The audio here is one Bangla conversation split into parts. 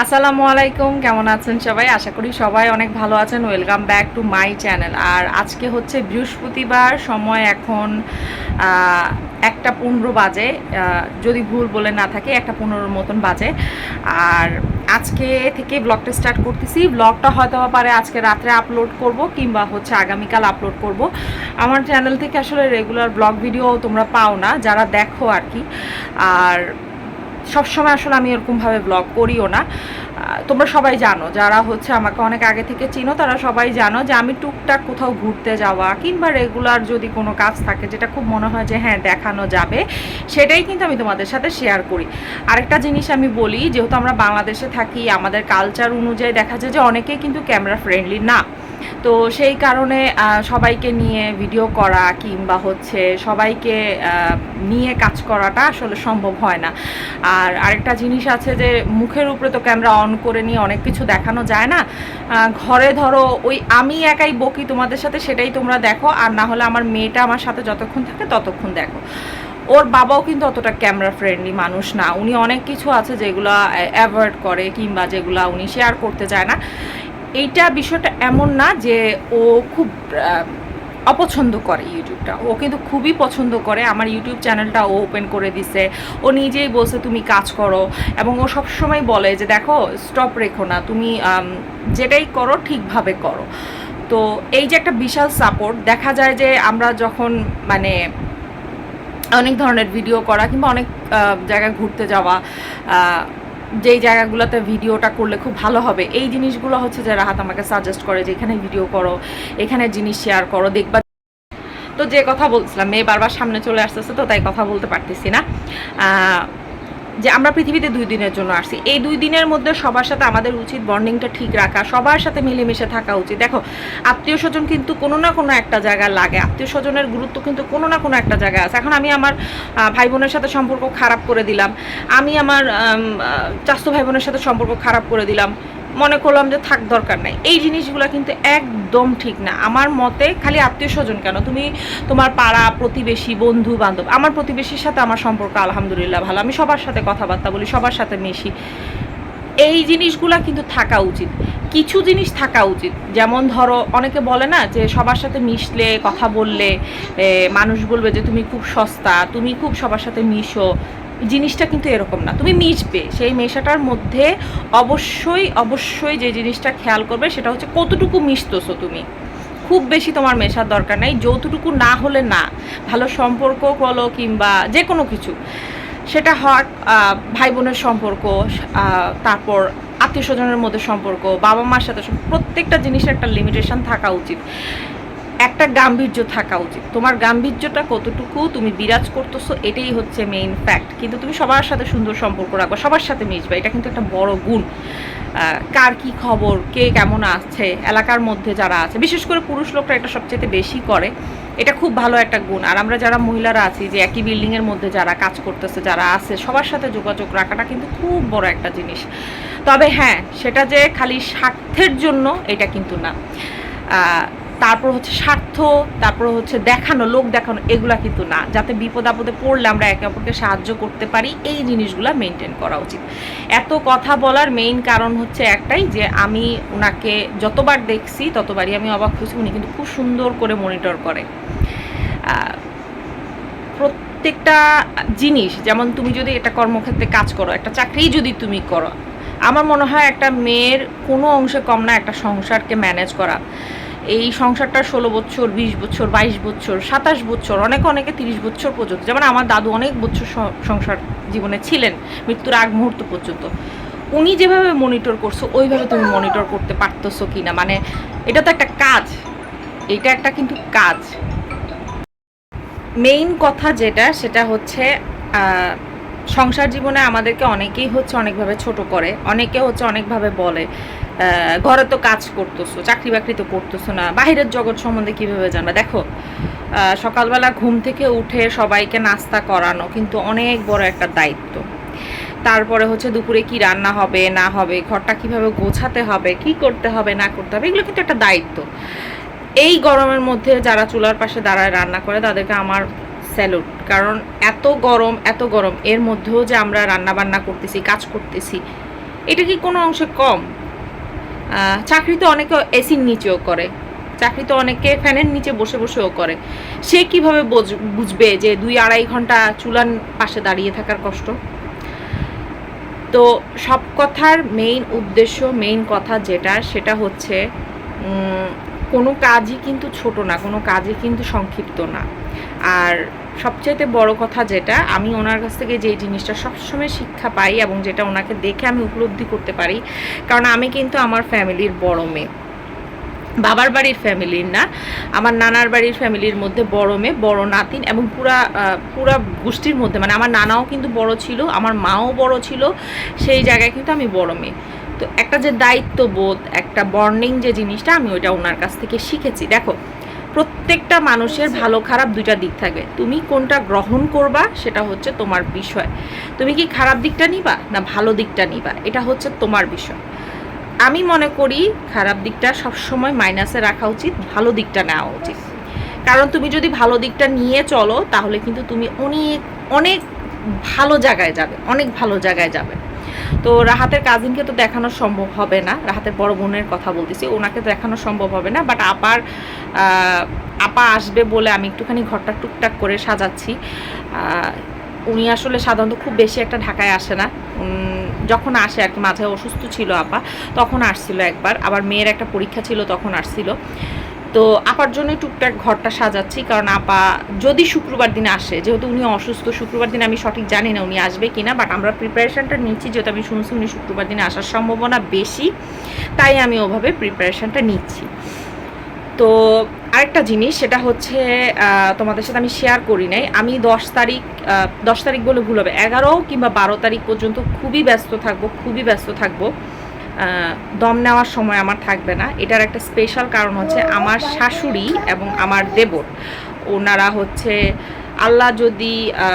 আসসালামু আলাইকুম, কেমন আছেন সবাই? আশা করি সবাই অনেক ভালো আছেন। Welcome back to my channel আর আজকে হচ্ছে বৃহস্পতিবার, সময় এখন একটা পনেরো বাজে। যদি ভুল বলে না থাকে, একটা পনেরোর মতন বাজে। আর আজকে থেকে ব্লগটা স্টার্ট করতেছি। ব্লগটা হয়তো পারে আজকে রাত্রে আপলোড করব, কিংবা হচ্ছে আগামীকাল আপলোড করব। আমার চ্যানেল থেকে আসলে রেগুলার ব্লগ ভিডিও তোমরা পাও না, যারা দেখো আর কি। আর সবসময় আসলে আমি এরকমভাবে ব্লগ করিও না। তোমরা সবাই জানো, যারা হচ্ছে আমাকে অনেক আগে থেকে চিনো, তারা সবাই জানো যে আমি টুকটাক কোথাও ঘুরতে যাওয়া কিংবা রেগুলার যদি কোনো কাজ থাকে যেটা খুব মনে হয় যে হ্যাঁ দেখানো যাবে, সেটাই কিন্তু আমি তোমাদের সাথে শেয়ার করি। আরেকটা জিনিস আমি বলি, যেহেতু আমরা বাংলাদেশে থাকি, আমাদের কালচার অনুযায়ী দেখা যায় যে অনেকেই কিন্তু ক্যামেরা ফ্রেন্ডলি না। তো সেই কারণে সবাইকে নিয়ে ভিডিও করা কিংবা হচ্ছে সবাইকে নিয়ে কাজ করাটা আসলে সম্ভব হয় না। আর আরেকটা জিনিস আছে যে, মুখের উপরে তো ক্যামেরা অন করে নিয়ে অনেক কিছু দেখানো যায় না। ঘরে ধরো, ওই আমি একাই বকি তোমাদের সাথে, সেটাই তোমরা দেখো। আর না হলে আমার মেয়েটা আমার সাথে যতক্ষণ থাকে, ততক্ষণ দেখো। ওর বাবাও কিন্তু অতটা ক্যামেরা ফ্রেন্ডলি মানুষ না। উনি অনেক কিছু আছে যেগুলো অ্যাভয়েড করে কিংবা যেগুলো উনি শেয়ার করতে চায় না। এইটা বিষয়টা এমন না যে ও খুব অপছন্দ করে ইউটিউবটা। ও কিন্তু খুবই পছন্দ করে। আমার ইউটিউব চ্যানেলটা ও ওপেন করে দিছে। ও নিজেই বলছে, তুমি কাজ করো। এবং ও সবসময় বলে যে, দেখো স্টপ রেখো না। তুমি যেটাই করো, ঠিকভাবে করো। তো এই যে একটা বিশাল সাপোর্ট দেখা যায় যে আমরা যখন মানে অনেক ধরনের ভিডিও করা কিংবা অনেক জায়গায় ঘুরতে যাওয়া যেই জায়গাগুলোতে ভিডিওটা করলে খুব ভালো হবে। এই জিনিসগুলো হচ্ছে যারা হাত আমাকে সাজেস্ট করে যে এখানে ভিডিও করো, এখানে জিনিস শেয়ার করো, দেখবা। তো যে কথা বলছিলাম, মেয়ে বারবার সামনে চলে আসতেছে তো তাই কথা বলতে পারতেছি না। যে আমরা পৃথিবীতে দুই দিনের জন্য আসছি। এই দুই দিনের মধ্যে সবার সাথে আমাদের উচিত বন্ডিংটা ঠিক রাখা, সবার সাথে মিলেমিশে থাকা উচিত। দেখো, আত্মীয় স্বজন কিন্তু কোনো না কোনো একটা জায়গায় লাগে। আত্মীয় স্বজনের গুরুত্ব কিন্তু কোনো না কোনো একটা জায়গায় আছে। এখন আমি আমার ভাই বোনের সাথে সম্পর্ক খারাপ করে দিলাম। আমি আমার চাস্ত ভাই বোনের সাথে সম্পর্ক খারাপ করে দিলাম। মনে করলাম যে থাক, দরকার নাই। এই জিনিসগুলো কিন্তু একদম ঠিক না। আমার মতে খালি আত্মীয় স্বজন কেন? তুমি তোমার পাড়া, প্রতিবেশী, বন্ধু, বান্ধব, আমার প্রতিবেশীর সাথে আমার সম্পর্ক আলহামদুলিল্লাহ ভালো। আমি সবার সাথে কথাবার্তা বলি, সবার সাথে মিশি। এই জিনিসগুলা কিন্তু থাকা উচিত। কিছু জিনিস থাকা উচিত। যেমন ধরো, অনেকে বলে না যে সবার সাথে মিশলে, কথা বললে মানুষ বলবে যে তুমি খুব সস্তা, তুমি খুব সবার সাথে মিশো। জিনিসটা কিন্তু এরকম না। তুমি মিশবে। সেই মেশাটার মধ্যে অবশ্যই অবশ্যই যে জিনিসটা খেয়াল করবে সেটা হচ্ছে কতটুকু মিশতেছো তুমি। খুব বেশি তোমার মেশার দরকার নেই। যতটুকু না হলে না ভালো সম্পর্ক বলো কিংবা যে কোনো কিছু সেটা আহ, ভাই বোনের সম্পর্ক তারপর আত্মীয় স্বজনের মধ্যে সম্পর্ক বাবা মার সাথে প্রত্যেকটা জিনিসের একটা লিমিটেশন থাকা উচিত। একটা গাম্ভীর্য থাকা উচিত। তোমার গাম্ভীর্যটা কতটুকু তুমি বিরাজ করতেছো, এটাই হচ্ছে মেইন ফ্যাক্ট কিন্তু তুমি সবার সাথে সুন্দর সম্পর্ক রাখো সবার সাথে মিশবে, এটা কিন্তু একটা বড় গুণ। কার কি খবর, কে কেমন আছে, এলাকার মধ্যে যারা আছে, বিশেষ করে পুরুষ লোকরা এটা সবচেয়ে বেশি করে। এটা খুব ভালো একটা গুণ। আর আমরা যারা মহিলারা আছি, যে একই বিল্ডিংয়ের মধ্যে যারা কাজ করতেছে, যারা আছে, সবার সাথে যোগাযোগ রাখাটা কিন্তু খুব বড় একটা জিনিস। তবে হ্যাঁ সেটা যে খালি স্বার্থের জন্য, এটা কিন্তু না। তারপর হচ্ছে স্বার্থ, তারপর হচ্ছে দেখানো, লোক দেখানো, এগুলা কিন্তু না। যাতে বিপদ আপদে পড়লে আমরা একে অপরকে সাহায্য করতে পারি, এই জিনিসগুলা মেনটেন করা উচিত। এত কথা বলার মেইন কারণ হচ্ছে একটাই যে আমি ওনাকে যতবার দেখছি, ততবারই আমি অবাক হয়েছি, উনি কিন্তু খুব সুন্দর করে মনিটর করে। প্রত্যেকটা জিনিস, যেমন তুমি যদি এটা কর্মক্ষেত্রে কাজ করো, একটা চাকরি যদি তুমি করো, আমার মনে হয় একটা মেয়ের কোনো অংশে কম না একটা সংসারকে ম্যানেজ করা। এই সংসারটা ষোলো বছর, বিশ বছর, বাইশ বছর, সাতাশ বছর, অনেকে অনেকে তিরিশ বছর পর্যন্ত, যেমন আমার দাদু অনেক বছর সংসার জীবনে ছিলেন, মৃত্যুর আগ মুহূর্ত পর্যন্ত। উনি যেভাবে মনিটর করছ, ওইভাবে তুমি মনিটর করতে পারতেছো কি না মানে এটা তো একটা কাজ, এটা একটা কিন্তু কাজ। মেইন কথা যেটা, সেটা হচ্ছে সংসার জীবনে আমাদেরকে অনেকেই হচ্ছে অনেকভাবে ছোট করে, অনেকে হচ্ছে অনেকভাবে বলে। ঘরে তো কাজ করতেছো, চাকরি বাকরি তো করতেছো না। বাইরের জগৎ সম্বন্ধে কীভাবে জানবা? দেখো সকালবেলা ঘুম থেকে উঠে সবাইকে নাস্তা করানো কিন্তু অনেক বড় একটা দায়িত্ব। তারপরে হচ্ছে দুপুরে কি রান্না হবে, না হবে, ঘরটা কীভাবে গোছাতে হবে, কি করতে হবে, না করতে হবে, এগুলো কিন্তু একটা দায়িত্ব। এই গরমের মধ্যে যারা চুলার পাশে দাঁড়ায় রান্না করে, তাদেরকে আমার স্যালুট। কারণ এত গরম এত গরম, এর মধ্যেও যে আমরা রান্না বান্না করতেছি, কাজ করতেছি, এটা কি কোনো অংশে কম? আহ, চাকরি তো অনেকে এসির নিচেও করে। চাকরি তো অনেকে ফ্যানের নিচে বসে বসেও করে। সে কীভাবে বোঝ- বুঝবে যে দুই আড়াই ঘণ্টা চুলার পাশে দাঁড়িয়ে থাকার কষ্ট? তো সব কথার মেইন উদ্দেশ্য মেইন কথা যেটা সেটা হচ্ছে কোনো কাজই কিন্তু ছোট না কোনো কাজই কিন্তু সংক্ষিপ্ত না। আর সবচাইতে বড় কথা যেটা, আমি ওনার কাছ থেকে যে জিনিসটা সবসময় শিক্ষা পাই এবং যেটা ওনাকে দেখে আমি উপলব্ধি করতে পারি, কারণ আমি কিন্তু আমার ফ্যামিলির বড় মেয়ে। বাবার বাড়ির ফ্যামিলির না, আমার নানার বাড়ির ফ্যামিলির মধ্যে বড় মেয়ে, বড় নাতিন এবং পুরা পুরা গোষ্ঠীর মধ্যে মানে আমার নানাও কিন্তু বড় ছিল, আমার মাও বড় ছিল, সেই জায়গায় কিন্তু আমি বড় মেয়ে। তো একটা যে দায়িত্ববোধ, একটা বর্নিং যে জিনিসটা, আমি ওইটা ওনার কাছ থেকে শিখেছি। দেখো প্রত্যেকটা মানুষের ভালো খারাপ দুইটা দিক থাকে। তুমি কোনটা গ্রহণ করবা সেটা হচ্ছে তোমার বিষয়। তুমি কি খারাপ দিকটা নিবা না ভালো দিকটা নিবা? এটা হচ্ছে তোমার বিষয়। আমি মনে করি খারাপ দিকটা সবসময় মাইনাসে রাখা উচিত, ভালো দিকটা নেওয়া উচিত। কারণ তুমি যদি ভালো দিকটা নিয়ে চলো, তাহলে কিন্তু তুমি অনেক অনেক ভালো জায়গায় যাবে, অনেক ভালো জায়গায় যাবে। তো রাহাতের কাজিনকে তো দেখানো সম্ভব হবে না। রাহাতের বড় বোনের কথা বলতেছি, ওনাকে দেখানো সম্ভব হবে না বাট আপার আপা আসবে বলে আমি একটুখানি ঘরটা টুকটাক করে সাজাচ্ছি। উনি আসলে সাধারণত খুব বেশি একটা ঢাকায় আসে না। যখন আসে আর কি, মাঝে অসুস্থ ছিল আপা, তখন আসছিল একবার। আবার মেয়ের একটা পরীক্ষা ছিল, তখন আসছিল। তো আপার জন্য টুকটাক ঘরটা সাজাচ্ছি, কারণ আপা যদি শুক্রবার দিন আসে, যেহেতু উনি অসুস্থ, শুক্রবার দিন আমি সঠিক জানি না উনি আসবে কিনা বাট আমরা প্রিপারেশানটা নিচ্ছি, যেহেতু আমি শুনছি উনি শুক্রবার দিনে আসার সম্ভাবনা বেশি, তাই আমি ওভাবে প্রিপারেশানটা নিচ্ছি। তো আরেকটা জিনিস, সেটা হচ্ছে তোমাদের সাথে আমি শেয়ার করি নাই, আমি দশ তারিখ দশ তারিখ বলে ভুল হবে, এগারো কিংবা বারো তারিখ পর্যন্ত খুবই ব্যস্ত থাকব, খুবই ব্যস্ত থাকব। দম নেওয়ার সময় আমার থাকবে না। এটার একটা স্পেশাল কারণ হচ্ছে আমার শাশুড়ি এবং আমার দেবর। ওনারা হচ্ছে আল্লাহ যদি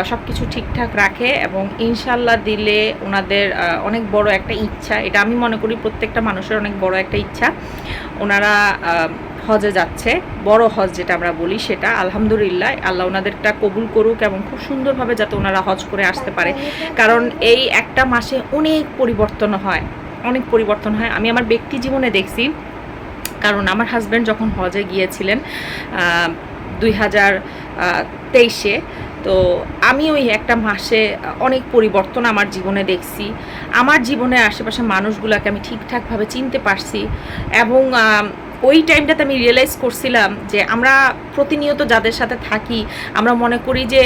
সব কিছু ঠিকঠাক রাখে এবং ইনশাল্লাহ দিলে ওনাদের অনেক বড় একটা ইচ্ছা। এটা আমি মনে করি প্রত্যেকটা মানুষের অনেক বড় একটা ইচ্ছা। ওনারা হজে যাচ্ছে। বড় হজ যেটা আমরা বলি সেটা, আলহামদুলিল্লাহ, আল্লাহ ওনাদেরটা কবুল করুক এবং খুব সুন্দরভাবে যাতে ওনারা হজ করে আসতে পারে। কারণ এই একটা মাসে অনেক পরিবর্তন হয়। অনেক পরিবর্তন হয়। আমি আমার ব্যক্তি জীবনে দেখছি, কারণ আমার হাজব্যান্ড যখন হজে গিয়েছিলেন দুই হাজার তেইশে, তো আমি ওই একটা মাসে অনেক পরিবর্তন আমার জীবনে দেখছি। আমার জীবনে আশেপাশে মানুষগুলোকে আমি ঠিকঠাকভাবে চিনতে পারছি এবং ওই টাইমটাতে আমি রিয়েলাইজ করছিলাম যে আমরা প্রতিনিয়ত যাদের সাথে থাকি, আমরা মনে করি যে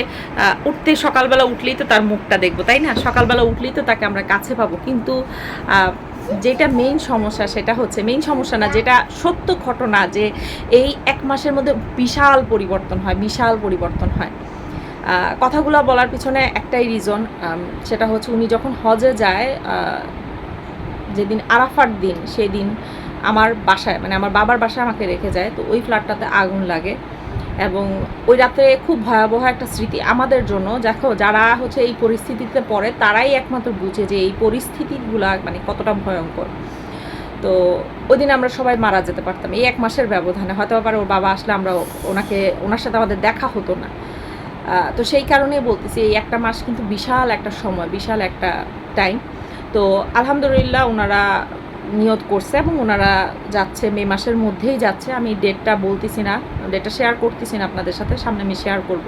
উঠতে সকালবেলা উঠলেই তো তার মুখটা দেখব, তাই না? সকালবেলা উঠলেই তো তাকে আমরা কাছে পাবো। কিন্তু যেটা মেইন সমস্যা সেটা হচ্ছে মেইন সমস্যা না, যেটা সত্য ঘটনা যে এই এক মাসের মধ্যে বিশাল পরিবর্তন হয়, বিশাল পরিবর্তন হয়। কথাগুলো বলার পিছনে একটাই রিজন সেটা হচ্ছে উনি যখন হজে যায় যেদিন আরাফার দিন সেই দিন আমার বাসায় মানে আমার বাবার বাসায় আমাকে রেখে যায়, তো ওই ফ্ল্যাটটাতে আগুন লাগে। এবং ওই রাতে খুব ভয়াবহ একটা স্মৃতি আমাদের জন্য। দেখো, যারা হচ্ছে এই পরিস্থিতিতে পড়ে, তারাই একমাত্র বুঝে যে এই পরিস্থিতিগুলা মানে কতটা ভয়ঙ্কর। তো ওই দিন আমরা সবাই মারা যেতে পারতাম। এই এক মাসের ব্যবধানে হয়তো আবার ওর বাবা আসলে আমরা ওনাকে, ওনার সাথে আমাদের দেখা হতো না। তো সেই কারণেই বলতেছি, এই একটা মাস কিন্তু বিশাল একটা সময়, বিশাল একটা টাইম তো আলহামদুলিল্লাহ, ওনারা নিয়ত করছে এবং ওনারা যাচ্ছে, মে মাসের মধ্যেই যাচ্ছে। আমি ডেটটা বলতেছি না, ডেটটা শেয়ার করতেছি না আপনাদের সাথে, সামনে আমি শেয়ার করব।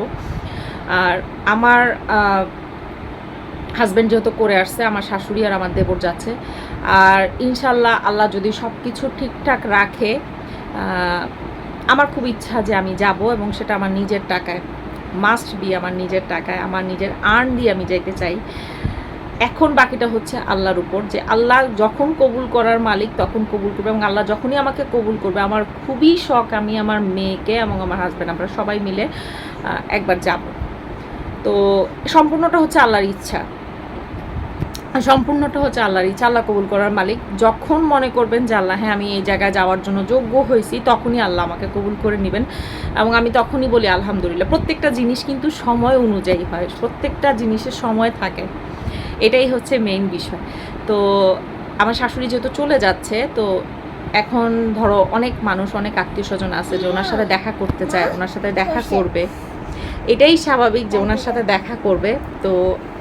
আর আমার হাজব্যান্ড যেহেতু করে আসছে, আমার শাশুড়ি আর আমার দেবর যাচ্ছে। আর ইনশাল্লাহ আল্লাহ যদি সব কিছু ঠিকঠাক রাখে আমার খুব ইচ্ছা যে আমি যাব এবং সেটা আমার নিজের টাকায় মাস্ট বি আমার নিজের টাকায়, আমার নিজের আর্ন দিয়ে আমি যাইতে চাই। এখন বাকিটা হচ্ছে আল্লাহর উপর, যে আল্লাহ যখন কবুল করার মালিক তখন কবুল করবে এবং আল্লাহ যখনই আমাকে কবুল করবে, আমার খুবই শখ আমি আমার মেয়েকে এবং আমার হাজব্যান্ড আমরা সবাই মিলে একবার যাব। তো সম্পূর্ণটা হচ্ছে আল্লাহর ইচ্ছা। সম্পূর্ণটা হচ্ছে আল্লাহর ইচ্ছা, আল্লাহ কবুল করার মালিক। যখন মনে করবেন যে আল্লাহ হ্যাঁ আমি এই জায়গায় যাওয়ার জন্য যোগ্য হয়েছি, তখনই আল্লাহ আমাকে কবুল করে নেবেন এবং আমি তখনই বলি, আলহামদুলিল্লাহ। প্রত্যেকটা জিনিস কিন্তু সময় অনুযায়ী হয়, প্রত্যেকটা জিনিসের সময় থাকে। এটাই হচ্ছে মেইন বিষয়। তো আমার শাশুড়ি যেহেতু চলে যাচ্ছে তো এখন ধরো অনেক মানুষ অনেক আত্মীয় স্বজন আছে যে ওনার সাথে দেখা করতে চায় ওনার সাথে দেখা করবে। এটাই স্বাভাবিক যে ওনার সাথে দেখা করবে। তো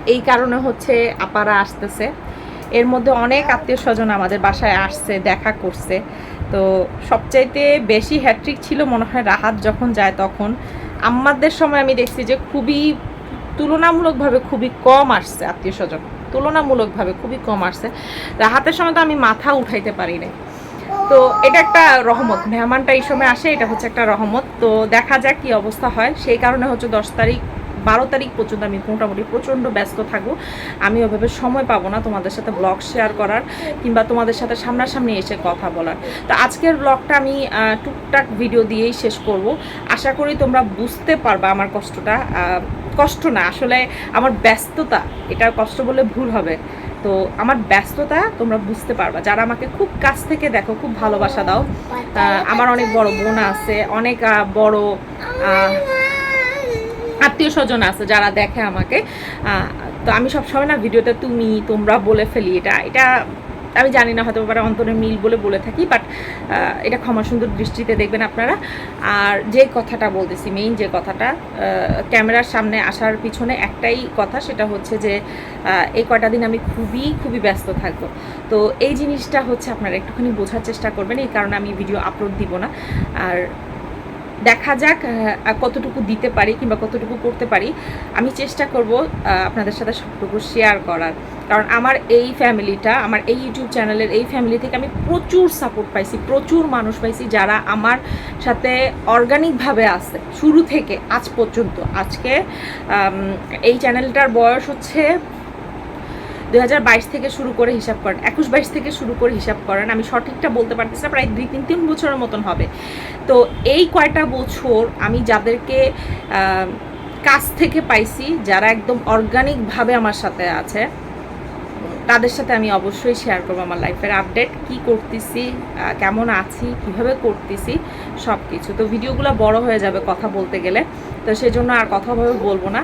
এই কারণে হচ্ছে আপারা আসতেছে। এর মধ্যে অনেক আত্মীয় স্বজন আমাদের বাসায় আসছে দেখা করছে। তো সবচাইতে বেশি হ্যাট্রিক ছিল মনে হয় রাহাত যখন যায় তখন। আমাদের সময় আমি দেখছি যে খুবই তুলনামূলকভাবে খুবই কম আসছে আত্মীয় স্বজন তুলনামূলকভাবে খুবই কম আসছে। রাহাতের সময় তো আমি মাথা উঠাইতে পারি নাই। তো এটা একটা রহমত, মেহমানটা এই সময় আসে, এটা হচ্ছে একটা রহমত। তো দেখা যাক কি অবস্থা হয়। সেই কারণে হচ্ছে দশ তারিখ, বারো তারিখ পর্যন্ত আমি মোটামুটি প্রচণ্ড ব্যস্ত থাকব। আমি ওভাবে সময় পাবো না তোমাদের সাথে ব্লগ শেয়ার করার কিংবা তোমাদের সাথে সামনাসামনি এসে কথা বলার। তো আজকের ব্লগটা আমি টুকটাক ভিডিও দিয়েই শেষ করব। আশা করি তোমরা বুঝতে পারবা আমার কষ্টটা। কষ্ট না, আসলে আমার ব্যস্ততা এটা কষ্ট বলে ভুল হবে। তো আমার ব্যস্ততা তোমরা বুঝতে পারবা। যারা আমাকে খুব কাছ থেকে দেখো, খুব ভালোবাসা দাও আমার অনেক বড় বোন আছে, অনেক বড় আত্মীয় স্বজন আছে যারা দেখে আমাকে। তো আমি সবসময় না, ভিডিওতে তুমি, তোমরা বলে ফেলি এটা। এটা আমি জানি না হয়তো পারে অন্তরে মিল বলে বলে থাকি বাট এটা ক্ষমা সুন্দর দৃষ্টিতে দেখবেন আপনারা। আর যে কথাটা বলতেছি মেইন যে কথাটা ক্যামেরার সামনে আসার পিছনে একটাই কথা, সেটা হচ্ছে যে এই কয়টা দিন আমি খুবই খুবই ব্যস্ত থাকব। তো এই জিনিসটা হচ্ছে আপনারা একটুখানি বোঝার চেষ্টা করবেন, এই কারণে আমি ভিডিও আপলোড দিব না। আর দেখা যাক কতটুকু দিতে পারি কিংবা কতটুকু করতে পারি। আমি চেষ্টা করব আপনাদের সাথে সবটুকু শেয়ার করার। কারণ আমার এই ফ্যামিলিটা আমার এই ইউটিউব চ্যানেলের এই ফ্যামিলি থেকে আমি প্রচুর সাপোর্ট পাইছি, প্রচুর মানুষ পাইছি যারা আমার সাথে অর্গানিকভাবে আছে, শুরু থেকে আজ পর্যন্ত। আজকে এই চ্যানেলটার বয়স হচ্ছে দু হাজার বাইশ থেকে শুরু করে হিসাব করেন, একুশ বাইশ থেকে শুরু করে হিসাব করেন, আমি সঠিকটা বলতে পারতেছি না, প্রায় দুই তিন তিন বছরের মতন হবে। তো এই কয়টা বছর আমি যাদেরকে কাছ থেকে পাইছি, যারা একদম অর্গানিকভাবে আমার সাথে আছে, তাদের সাথে আমি অবশ্যই শেয়ার করব আমার লাইফের আপডেট কি করতেছি কেমন আছি, কীভাবে করতেছি সব কিছু তো ভিডিওগুলো বড় হয়ে যাবে কথা বলতে গেলে, তো সেই জন্য আর কথাভাবে বলব না।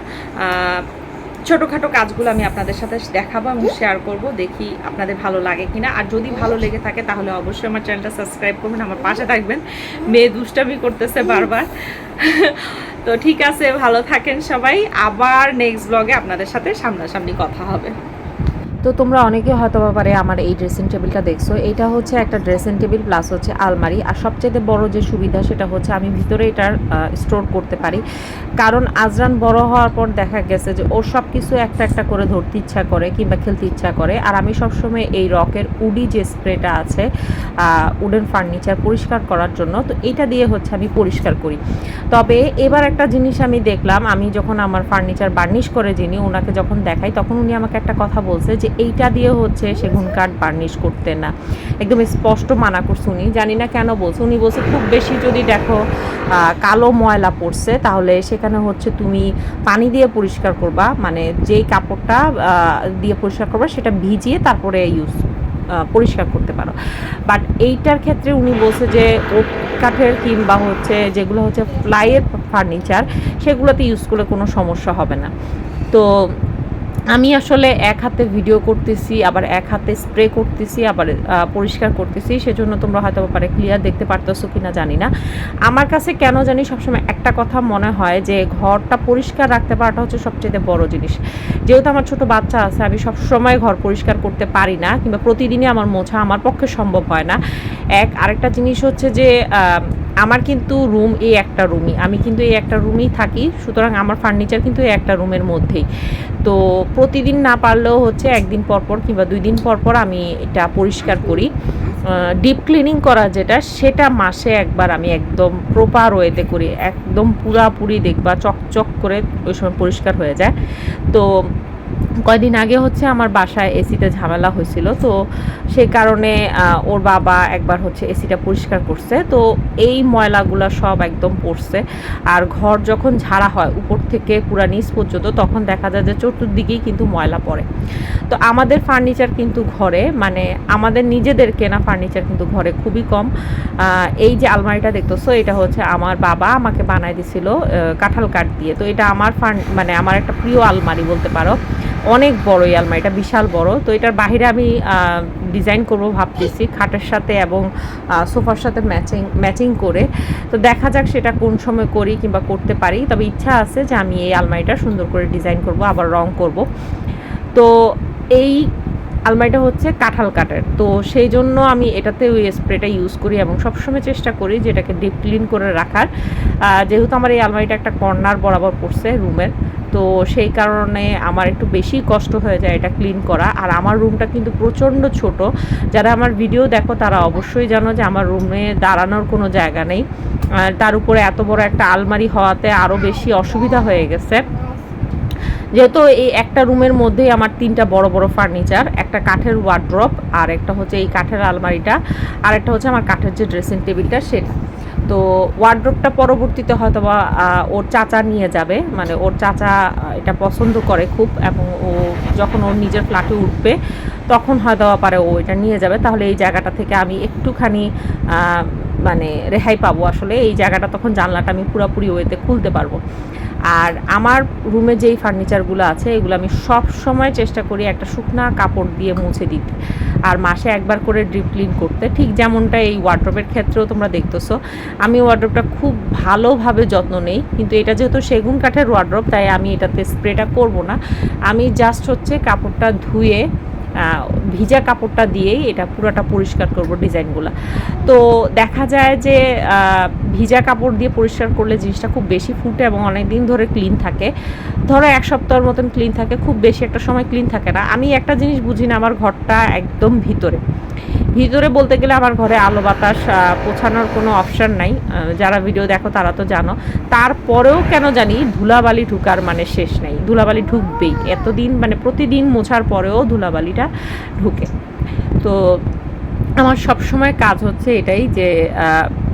ছোটোখাটো কাজগুলো আমি আপনাদের সাথে দেখাবো এবং শেয়ার করব, দেখি আপনাদের ভালো লাগে কিনা। আর যদি ভালো লেগে থাকে তাহলে অবশ্যই আমার চ্যানেলটা সাবস্ক্রাইব করবেন, আমার পাশে থাকবেন। মেয়ে দুষ্টামি করতেছে বারবার। তো ঠিক আছে, ভালো থাকেন সবাই। আবার নেক্সট ব্লগে আপনাদের সাথে সামনাসামনি কথা হবে। তো তোমরা অনেকে হয়তো বা পারে আমার এই ড্রেসিং টেবিলটা দেখছ। এটা হচ্ছে একটা ড্রেসিং টেবিল প্লাস হচ্ছে আলমারি। আর সবচেয়ে বড় যে সুবিধা সেটা হচ্ছে আমি ভিতরে এটার স্টোর করতে পারি। কারণ আজরান বড় হওয়ার পর দেখা গেছে যে ওর সব কিছু একটা একটা করে ধরতে ইচ্ছা করে কিংবা খেলতে ইচ্ছা করে। আর আমি সবসময় এই রকের উডি যে স্প্রেটা আছে উডেন ফার্নিচার পরিষ্কার করার জন্য, তো এটা দিয়ে হচ্ছে আমি পরিষ্কার করি। তবে এবার একটা জিনিস আমি দেখলাম, আমি যখন আমার ফার্নিচার বার্নিশ করে যিনি ওনাকে যখন দেখাই, তখন উনি আমাকে একটা কথা বলছে যে এইটা দিয়ে হচ্ছে সেগুন কাঠ বার্নিশ করতে না। একদম স্পষ্ট মানা করছে উনি। জানি না কেন বলছে। উনি বলছে, খুব বেশি যদি দেখো কালো ময়লা পড়ছে, তাহলে সেখানে হচ্ছে তুমি পানি দিয়ে পরিষ্কার করবা। মানে যেই কাপড়টা দিয়ে পরিষ্কার করবা, সেটা ভিজিয়ে তারপরে ইউজ পরিষ্কার করতে পারো। বাট এইটার ক্ষেত্রে উনি বলছে যে ওক কাঠের কিংবা হচ্ছে যেগুলো হচ্ছে ফ্লাইয়ের ফার্নিচার, সেগুলোতে ইউজ করলে কোনো সমস্যা হবে না। তো আমি আসলে এক হাতে ভিডিও করতেছি, আবার এক হাতে স্প্রে করতেছি, আবার পরিষ্কার করতেছি, সেজন্য তোমরা হয়তো পারে ক্লিয়ার দেখতে পারতেছো কি না জানি না। আমার কাছে কেন জানি সবসময় একটা কথা মনে হয় যে, ঘরটা পরিষ্কার রাখতে পারাটা হচ্ছে সবচেয়ে বড় জিনিস। যেহেতু আমার ছোট বাচ্চা আছে, আমি সবসময় ঘর পরিষ্কার করতে পারি না, কিংবা প্রতিদিনই আমার মোছা আমার পক্ষে সম্ভব হয় না। এক, আরেকটা জিনিস হচ্ছে যে আমার কিন্তু রুম এই একটা রুমই আমি কিন্তু এই একটা রুমেই থাকি, সুতরাং আমার ফার্নিচার কিন্তু এই একটা রুমের মধ্যেই। তো প্রতিদিন না পারলেও হচ্ছে একদিন পর পর কিংবা দুই দিন পর পর আমি এটা পরিষ্কার করি। ডিপ ক্লিনিং করা যেটা, সেটা মাসে একবার আমি একদম প্রপার ওয়েতে করি। একদম পুরাপুরি দেখবা, চকচক করে ওই সময় পরিষ্কার হয়ে যায়। তো কয়দিন আগে হচ্ছে আমার বাসায় এসিতে ঝামেলা হয়েছিল, তো সেই কারণে ওর বাবা একবার হচ্ছে এসিটা পরিষ্কার করছে। তো এই ময়লাগুলো সব একদম পড়ছে। আর ঘর যখন ঝাড়া হয় উপর থেকে পুরা নিচ পর্যন্ত, তখন দেখা যায় যে চতুর্দিকেই কিন্তু ময়লা পড়ে। তো আমাদের ফার্নিচার কিন্তু ঘরে মানে আমাদের নিজেদের কেনা ফার্নিচার কিন্তু ঘরে খুবই কম। এই যে আলমারিটা দেখতেছো, এটা হচ্ছে আমার বাবা আমাকে বানাই দিছিল কাঁঠাল কাঠ দিয়ে। তো এটা আমার ফার্ন মানে আমার একটা প্রিয় আলমারি বলতে পারো। অনেক বড় এই আলমারিটা বিশাল বড়। তো এটার বাহিরে আমি ডিজাইন করব ভাবতেছি, খাটের সাথে এবং সোফার সাথে ম্যাচিং ম্যাচিং করে। তো দেখা যাক সেটা কোন সময় করি কিংবা করতে পারি। তবে ইচ্ছা আছে যে আমি এই আলমারিটা সুন্দর করে ডিজাইন করব, আবার রং করব। তো এই আলমারিটা হচ্ছে কাঁঠাল কাঠের। তো সেই জন্য আমি এটাতে ওই স্প্রেটা ইউজ করি এবং সবসময় চেষ্টা করি যে এটাকে ডিপ ক্লিন করে রাখার। যেহেতু আমার এই আলমারিটা একটা কর্নার বরাবর পড়ছে রুমের তো সেই কারণে আমার একটু বেশি কষ্ট হয়ে যায় এটা ক্লিন করা। আর আমার রুমটা কিন্তু প্রচণ্ড ছোট। যারা আমার ভিডিও দেখো, তারা অবশ্যই জানো যে আমার রুমে দাঁড়ানোর কোনো জায়গা নেই। তার উপরে এত বড় একটা আলমারি হওয়াতে আরও বেশি অসুবিধা হয়ে গেছে। যেহেতু এই একটা রুমের মধ্যেই আমার তিনটা বড় বড় ফার্নিচার, একটা কাঠের ওয়ার্ড্রপ আর একটা হচ্ছে এই কাঠের আলমারিটা, আর একটা হচ্ছে আমার কাঠের যে ড্রেসিং টেবিলটা সেটা। তো ওয়ার্ড্রপটা পরবর্তীতে হয়তো বা ওর চাচা নিয়ে যাবে মানে ওর চাচা এটা পছন্দ করে খুব এবং ও যখন ওর নিজের ফ্ল্যাটে উঠবে, তখন হয়তো পারে ও এটা নিয়ে যাবে। তাহলে এই জায়গাটা থেকে আমি একটুখানি মানে রেহাই পাবো আসলে। এই জায়গাটা তখন জানলাটা আমি পুরোপুরি ওয়েতে খুলতে পারব। আর আমার রুমে যেই ফার্নিচারগুলো আছে, এগুলো আমি সব সময় চেষ্টা করি একটা শুকনা কাপড় দিয়ে মুছে দিতে। আর মাসে একবার করে ড্রিপ ক্লিন করতে। ঠিক যেমনটা এই ওয়ার্ড্রপের ক্ষেত্রেও তোমরা দেখতেছো। আমি ওয়ার্ড্রপটা খুব ভালোভাবে যত্ন নেই। কিন্তু এটা যেহেতু সেগুন কাঠের ওয়ার্ড্রপ তাই আমি এটাতে স্প্রেটা করব না। আমি জাস্ট হচ্ছে কাপড়টা ধুয়ে ভিজা কাপড়টা দিয়েই এটা পুরোটা পরিষ্কার করব ডিজাইনগুলো। তো দেখা যায় যে ভিজা কাপড় দিয়ে পরিষ্কার করলে জিনিসটা খুব বেশি ফুটে এবং অনেক দিন ধরে ক্লিন থাকে। ধরো এক সপ্তাহের মতন ক্লিন থাকে, খুব বেশি একটা সময় ক্লিন থাকে না। আমি একটা জিনিস বুঝি না আমার ঘরটা একদম ভিতরে। ভিতরে বলতে গেলে আমার ঘরে আলো বাতাস পোছানোর কোনো অপশান নাই। যারা ভিডিও দেখো তারা তো জানো। তারপরেও কেন জানি ধুলাবালি ঢুকার মানে শেষ নেই। ধুলাবালি ঢুকবেই। এতদিন মানে প্রতিদিন মোছার পরেও ধুলাবালিটা ঢুকে। তো আমার সব সময় কাজ হচ্ছে এটাই যে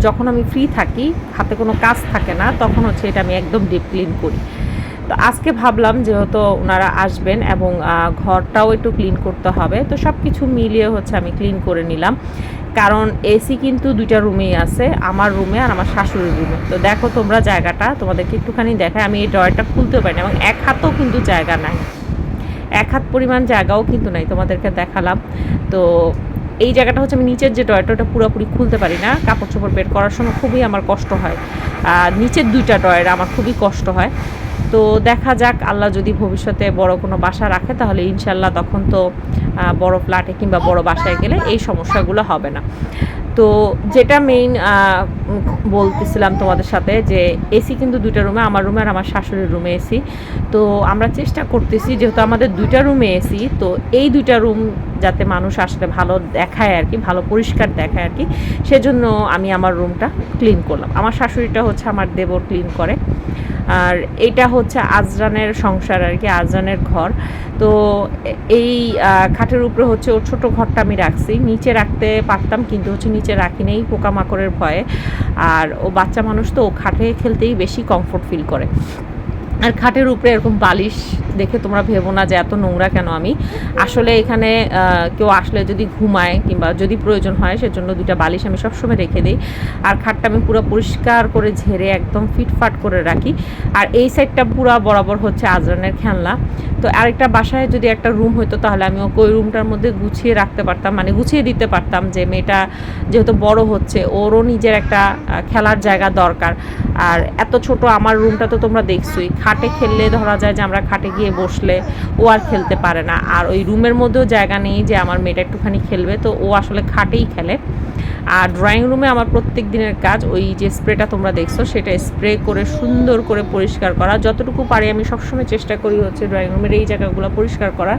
যখন আমি ফ্রি থাকি, হাতে কোনো কাজ থাকে না, তখন হচ্ছে এটা আমি একদম ডিপ ক্লিন করি। তো আজকে ভাবলাম যেহেতু ওনারা আসবেন এবং ঘরটাও একটু ক্লিন করতে হবে, তো সব কিছু মিলিয়ে হচ্ছে আমি ক্লিন করে নিলাম। কারণ এসি কিন্তু দুইটা রুমেই আছে, আমার রুমে আর আমার শাশুড়ির রুমে তো দেখো তোমরা জায়গাটা, তোমাদেরকে একটুখানি দেখায় আমি এই ড্রয়ারটা খুলতেও পারি না এবং এক হাতও কিন্তু জায়গা নাই। এক হাত পরিমাণ জায়গাও কিন্তু নাই, তোমাদেরকে দেখালাম। তো এই জায়গাটা হচ্ছে আমি নিচের যে টয়লেট ওটা পুরোপুরি খুলতে পারি না। কাপড় চোপড় বের করার সময় খুবই আমার কষ্ট হয়। আর নিচের দুইটা টয়লেট আমার খুবই কষ্ট হয়। তো দেখা যাক, আল্লাহ যদি ভবিষ্যতে বড় কোনো বাসা রাখে, তাহলে ইনশাল্লাহ তখন তো বড় ফ্ল্যাটে কিংবা বড় বাসায় গেলে এই সমস্যাগুলো হবে না। তো যেটা মেইন বলতেছিলাম তোমাদের সাথে যে এসি কিন্তু দুইটা রুমে, আমার রুমে আর আমার শাশুড়ির রুমে এসি। তো আমরা চেষ্টা করতেছি, যেহেতু আমাদের দুইটা রুমে এসি, তো এই দুইটা রুম যাতে মানুষ আসলে ভালো দেখায় আর কি, ভালো পরিষ্কার দেখায় আর কি, সেজন্য আমি আমার রুমটা ক্লিন করলাম। আমার শাশুড়িটা হচ্ছে আমার দেবর ক্লিন করে। আর এটা হচ্ছে আজরানের সংসার আর কি, আজরানের ঘর। তো এই খাটের উপরে হচ্ছে ওর ছোটো ঘরটা আমি রাখছি। নিচে রাখতে পারতাম, কিন্তু হচ্ছে নিচে রাখি নেই, পোকামাকড়ের ভয়ে। আর ও বাচ্চা মানুষ তো ও খাটে খেলতেই বেশি কমফোর্ট ফিল করে। আর খাটের উপরে এরকম বালিশ দেখে তোমরা ভেবো না যে এত নোংরা কেন আমি। আসলে এখানে কেউ আসলে যদি ঘুমায় কিংবা যদি প্রয়োজন হয় সেজন্য দুইটা বালিশ আমি সবসময় রেখে দিই। আর খাটটা আমি পুরো পরিষ্কার করে ঝেড়ে একদম ফিটফাট করে রাখি। আর এই সাইডটা পুরো বরাবর হচ্ছে আজরানের খেলনা। তো আরেকটা বাসায় যদি একটা রুম হতো তাহলে আমি ওকে ওই রুমটার মধ্যে গুছিয়ে রাখতে পারতাম মানে গুছিয়ে দিতে পারতাম যে মেয়েটা যেহেতু বড় হচ্ছে, ওরও নিজের একটা খেলার জায়গা দরকার। আর এত ছোট আমার রুমটা তো তোমরা দেখছোই। খাটে খেললে ধরা যায় যে আমরা খাটে গিয়ে বসলে ও আর খেলতে পারে না। আর ওই রুমের মধ্যেও জায়গা নেই যে আমার মেয়েটা একটুখানি খেলবে। তো ও আসলে খাটেই খেলে। আর ড্রয়িং রুমে আমার প্রত্যেক দিনের কাজ, ওই যে স্প্রেটা তোমরা দেখছ, সেটা স্প্রে করে সুন্দর করে পরিষ্কার করা। যতটুকু পারি আমি সবসময় চেষ্টা করি হচ্ছে ড্রয়িং রুমের এই জায়গাগুলো পরিষ্কার করার।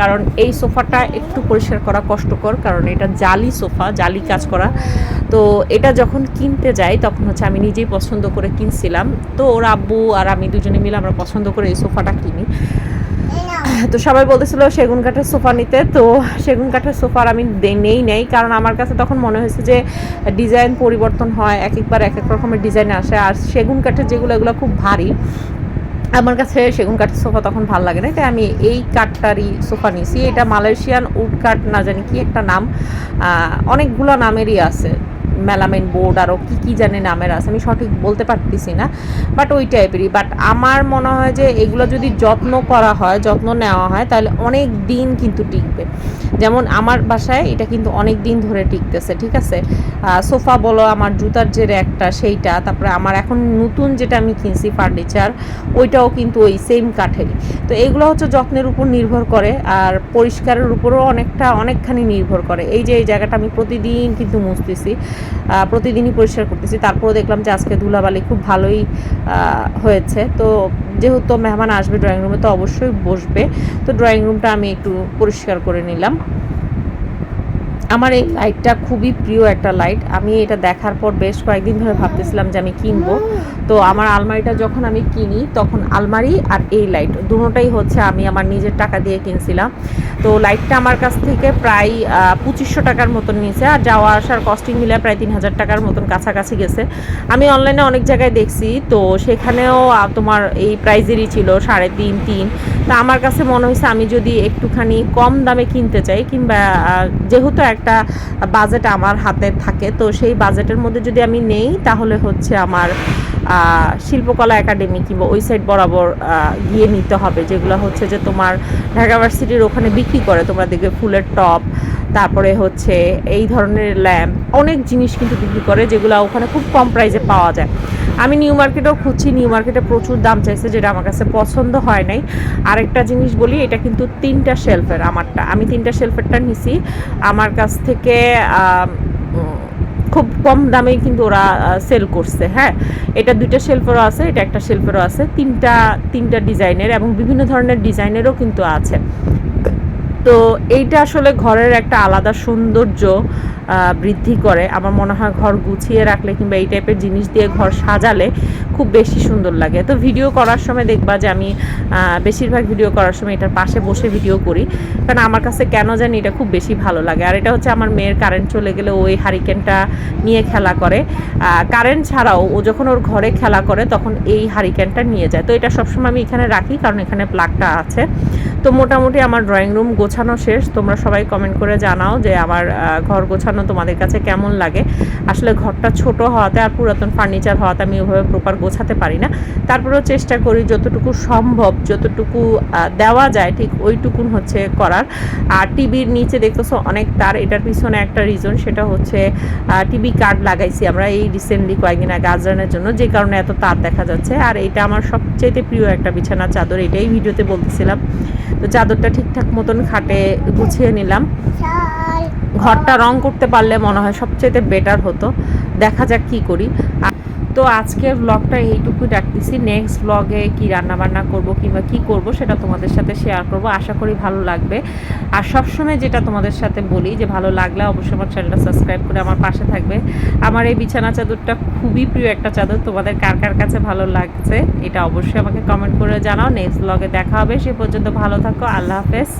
কারণ এই সোফাটা একটু পরিষ্কার করা কষ্টকর, কারণ এটা জালি সোফা, জালি কাজ করা। তো এটা যখন কিনতে যাই, তখন হচ্ছে আমি নিজেই পছন্দ করে কিনছিলাম। তো ওর আব্বু আর আমি দুজনে মিলে আমরা পছন্দ করে এই সোফাটা কিনি। তো সবাই বলতেছিল সেগুন কাঠের সোফা নিতে। তো সেগুন কাঠের সোফার আমি নেই নেই, কারণ আমার কাছে তখন মনে হয়েছে যে ডিজাইন পরিবর্তন হয়, এক একবার এক এক রকমের ডিজাইন আসে। আর সেগুন কাঠের যেগুলো, এগুলো খুব ভারী। আমার কাছে সেগুন কাঠের সোফা তখন ভালো লাগে না তাই আমি এই কাঠটারই সোফা নিয়েছি। এটা মালয়েশিয়ান উড কাঠ, না জানি কি একটা নাম। অনেকগুলো নামেরই আছে। মেলামেন বোর্ড আরও কী কী জানে নামের আছে, আমি সঠিক বলতে পারতেছি না বাট ওই টাইপেরই বাট আমার মনে হয় যে এগুলো যদি যত্ন করা হয়, যত্ন নেওয়া হয়, তাহলে অনেক দিন কিন্তু টিকবে। যেমন আমার বাসায় এটা কিন্তু অনেক দিন ধরে টিকতেছে, ঠিক আছে? সোফা বলো, আমার জুতার যে র্যাকটা, সেইটা, তারপরে আমার এখন নতুন যেটা আমি কিনছি ফার্নিচার ওইটাও কিন্তু ওই সেম কাঠেরই। তো এগুলো হচ্ছে যত্নের উপর নির্ভর করে, আর পরিষ্কারের উপরও অনেকটা, অনেকখানি নির্ভর করে। এই যে এই জায়গাটা আমি প্রতিদিন কিন্তু মুছতেছি। প্রতিদিনই পরিষ্কার করতেছি। তারপরেও দেখলাম যে আজকে ধুলাবালি খুব ভালোই হয়েছে। তো যেহেতু মেহমান আসবে ড্রয়িং রুমে তো অবশ্যই বসবে। তো ড্রয়িং রুমটা আমি একটু পরিষ্কার করে নিলাম। আমার এই লাইটটা খুবই প্রিয় একটা লাইট আমি এটা দেখার পর বেশ কয়েকদিন ধরে ভাবতেছিলাম যে আমি কিনবো। তো আমার আলমারিটা যখন আমি কিনি, তখন আলমারি আর এই লাইট দুটোটাই হচ্ছে আমি আমার নিজের টাকা দিয়ে কিনছিলাম। তো লাইটটা আমার কাছ থেকে প্রায় পঁচিশশো টাকার মতন নিয়েছে আর যাওয়া আসার কস্টিং মিলে প্রায় তিন হাজার টাকার মতন কাছাকাছি গেছে। আমি অনলাইনে অনেক জায়গায় দেখছি, তো সেখানেও তোমার এই প্রাইজেরই ছিল সাড়ে তিন তিন। তা আমার কাছে মনে হয়েছে আমি যদি একটুখানি কম দামে কিনতে চাই কিংবা যেহেতু যেহেতু একটা বাজেট আমার হাতে থাকে। তো সেই বাজেটের মধ্যে যদি আমি নেই, তাহলে হচ্ছে আমার শিল্পকলা একাডেমি কিংবা ওই সাইড বরাবর গিয়ে নিতে হবে। যেগুলো হচ্ছে যে তোমার ঢাকা ভার্সিটির ওখানে বিক্রি করে। তোমরা দেখবে ফুলের টপ তারপরে হচ্ছে এই ধরনের ল্যাম্প, অনেক জিনিস কিন্তু বিক্রি করে, যেগুলো ওখানে খুব কম প্রাইসে পাওয়া যায়। আমি নিউ মার্কেটেও খুঁজছি, নিউ মার্কেটে প্রচুর দাম চাইছে যেটা আমার কাছে পছন্দ হয় নাই। আরেকটা জিনিস বলি, এটা কিন্তু তিনটা শেলফের আমারটা। আমি তিনটা শেলফেরটা নিছি। আমার কাছ থেকে খুব কম দামেই কিন্তু ওরা সেল করছে হ্যাঁ? এটা দুইটা শেলফেরও আছে, এটা একটা শেলফেরও আছে। তিনটা তিনটা ডিজাইনের এবং বিভিন্ন ধরনের ডিজাইনেরও কিন্তু আছে। তো এইটা আসলে ঘরের একটা আলাদা সৌন্দর্য। বৃদ্ধি করে। আমার মনে হয় ঘর গুছিয়ে রাখলে কিংবা এই টাইপের জিনিস দিয়ে ঘর সাজালে খুব বেশি সুন্দর লাগে। তো ভিডিও করার সময় দেখবা যে আমি বেশিরভাগ ভিডিও করার সময় এটার পাশে বসে ভিডিও করি। কারণ আমার কাছে কেন জানি এটা খুব বেশি ভালো লাগে। আর এটা হচ্ছে আমার মেয়ের কারেন্ট চলে গেলে ওই হারিকেনটা নিয়ে খেলা করে। কারেন্ট ছাড়াও ও যখন ওর ঘরে খেলা করে তখন এই হারিকেনটা নিয়ে যায়। তো এটা সবসময় আমি এখানে রাখি কারণ এখানে প্লাগটা আছে। তো মোটামুটি আমার ড্রয়িং রুম গোছানো শেষ। তোমরা সবাই কমেন্ট করে জানাও যে আমার ঘর গোছানো তোমাদের কাছে কেমন লাগে। আসলে ঘরটা ছোট হওয়াতে আর পুরাতন ফার্নিচার হওয়াতে আমি ওভাবে প্রপার গোছাতে পারি না। তারপরেও চেষ্টা করি যতটুকু সম্ভব যতটুকু দেওয়া যায় ঠিক ওইটুকুন হচ্ছে করার। আর টিভির নিচে দেখতেছো অনেক তার এটার পিছনে একটা রিজন সেটা হচ্ছে টিভি কার্ড লাগাইছি আমরা এই রিসেন্টলি কয়েকদিন আগে আজরানের জন্য যে কারণে এত তার দেখা যাচ্ছে। আর এটা আমার সবচেয়ে প্রিয় একটা বিছানা চাদর এটাই ভিডিওতে বলতেছিলাম। তো চাদরটা ঠিকঠাক মতন খাটে গুছিয়ে নিলাম। ঘরটা রং করতে পারলে মনে হয় সবচেয়ে বেটার হতো। দেখা যাক কি করি। আর- তো আজকের ব্লগটা এইটুকুই রাখতেছি। নেক্সট ব্লগে কি রান্না বান্না করব কিংবা কি করব সেটা তোমাদের সাথে শেয়ার করব। আশা করি ভালো লাগবে। আর সবসময় যেটা তোমাদের সাথে বলি যে ভালো লাগলে অবশ্যই আমার চ্যানেলটা সাবস্ক্রাইব করে আমার পাশে থাকবে। আমার এই বিছানা চাদরটা খুবই প্রিয় একটা চাদর। তোমাদের কার কার কাছে ভালো লাগছে এটা অবশ্যই আমাকে কমেন্ট করে জানাও। নেক্সট ব্লগে দেখা হবে। সে পর্যন্ত ভালো থাকো। আল্লাহ হাফেজ।